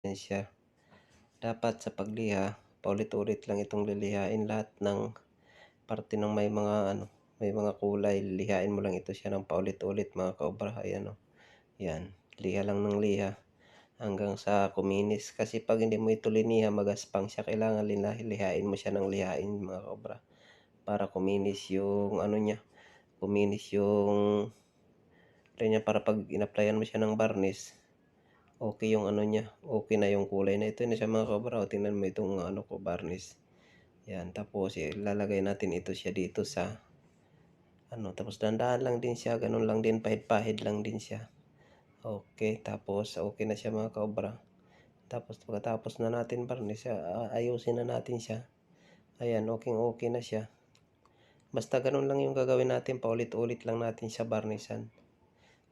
Siya. Dapat sa pagliha, paulit-ulit lang itong lilihain lahat ng parte ng may mga ano, may mga kulay. Lihain mo lang ito siya ng paulit-ulit mga kaobra. Ayan o. Yan. Liha lang ng liha hanggang sa kuminis. Kasi pag hindi mo ito liniha, magaspang siya. Kailangan lihain mo siya ng lihain mga kaobra. Para kuminis yung ano niya. Kuminis yung niya para pag inaplayan mo siya ng varnish, okay yung ano niya, okay na yung kulay na ito na siya mga kabra. O, tingnan mo itong ano ko, varnish. Yan, tapos ilalagay natin ito siya dito sa ano, tapos dandahan lang din siya, ganun lang din, pahid-pahid lang din siya. Okay, tapos okay na siya mga kabra. Tapos pagkatapos na natin varnish, ayusin na natin siya. Ayan, okay okay na siya. Basta ganun lang yung gagawin natin, paulit-ulit lang natin siya varnishan.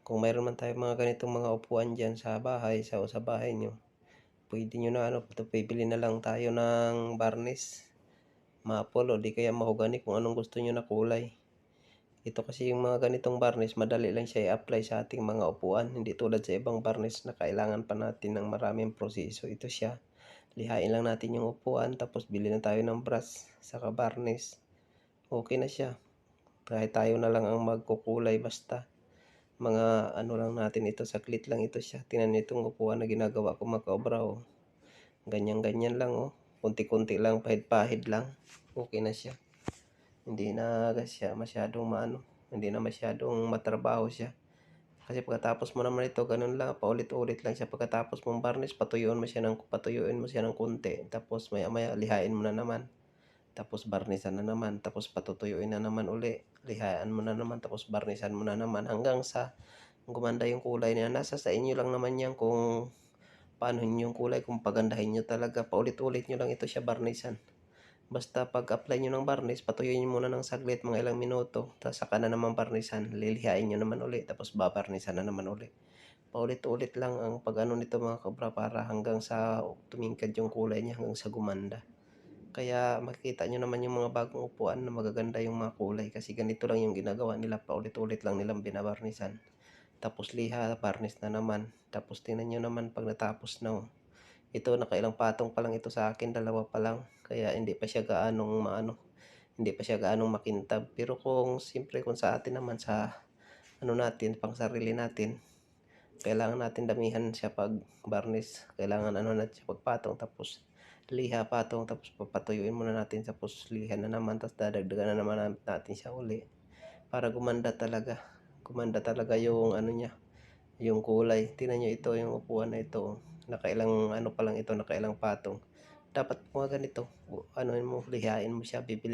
Kung mayroon man tayong mga ganitong mga upuan dyan sa bahay, sa, sa bahay nyo, pwede nyo na ano, pibili na lang tayo ng varnish, maple o di kaya mahogani kung anong gusto nyo na kulay. Ito kasi yung mga ganitong varnish, madali lang siya i-apply sa ating mga upuan. Hindi tulad sa ibang varnish na kailangan pa natin ng maraming proseso. Ito siya, lihain lang natin yung upuan, tapos bili na tayo ng brush, saka varnish. Okay na siya. Kahit tayo na lang ang magkukulay basta mga ano lang natin ito, saklit lang ito siya. Tingnan itong upuan na ginagawa ko mga oh. Ganyan-ganyan lang oh. Kunti-kunti lang, pahid-pahid lang. Okay na siya. Hindi na siya masyadong maano. Hindi na masyadong matrabaho siya. Kasi pagkatapos mo naman ito, ganun lang, paulit-ulit lang siya. Pagkatapos mong varnish, patuyuin mo siya ng patuyuin mo siya ng konti. Tapos maya-maya lihain mo na naman. Tapos varnisan na naman, tapos patutuyuin na naman uli. Lihaan mo na naman, tapos varnisan mo na naman hanggang sa gumanda yung kulay niya. Nasa sa inyo lang naman yan kung paano yung kulay, kung pagandahin nyo talaga. Paulit-ulit nyo lang ito siya varnisan. Basta pag-apply nyo ng varnish, patuyuin nyo muna ng saglit, mga ilang minuto. Tapos saka na naman varnisan, lilihain nyo naman uli, tapos babarnisan na naman uli. Paulit-ulit lang ang pag-ano nito mga kabra para hanggang sa tumingkad yung kulay niya, hanggang sa gumanda. Kaya makikita nyo naman yung mga bagong upuan na magaganda yung mga kulay kasi ganito lang yung ginagawa nila paulit-ulit lang nilang binabarnisan. Tapos liha, varnish na naman. Tapos tingnan nyo naman pag natapos na. Oh. Ito nakailang patong pa lang ito sa akin, dalawa pa lang. Kaya hindi pa siya gaanong maano, hindi pa siya gaanong makintab. Pero kung siyempre kung sa atin naman sa ano natin, pang sarili natin, kailangan natin damihan siya pag varnish. Kailangan ano natin siya pagpatong tapos liha patong tapos papatuyuin muna natin tapos liha na naman tapos dadagdagan na naman natin siya uli. Para gumanda talaga gumanda talaga yung ano niya yung kulay. Tingnan nyo ito yung upuan na ito. Nakailang ano pa lang ito nakailang patong. Dapat mga ganito ano mo lihain mo siya bibili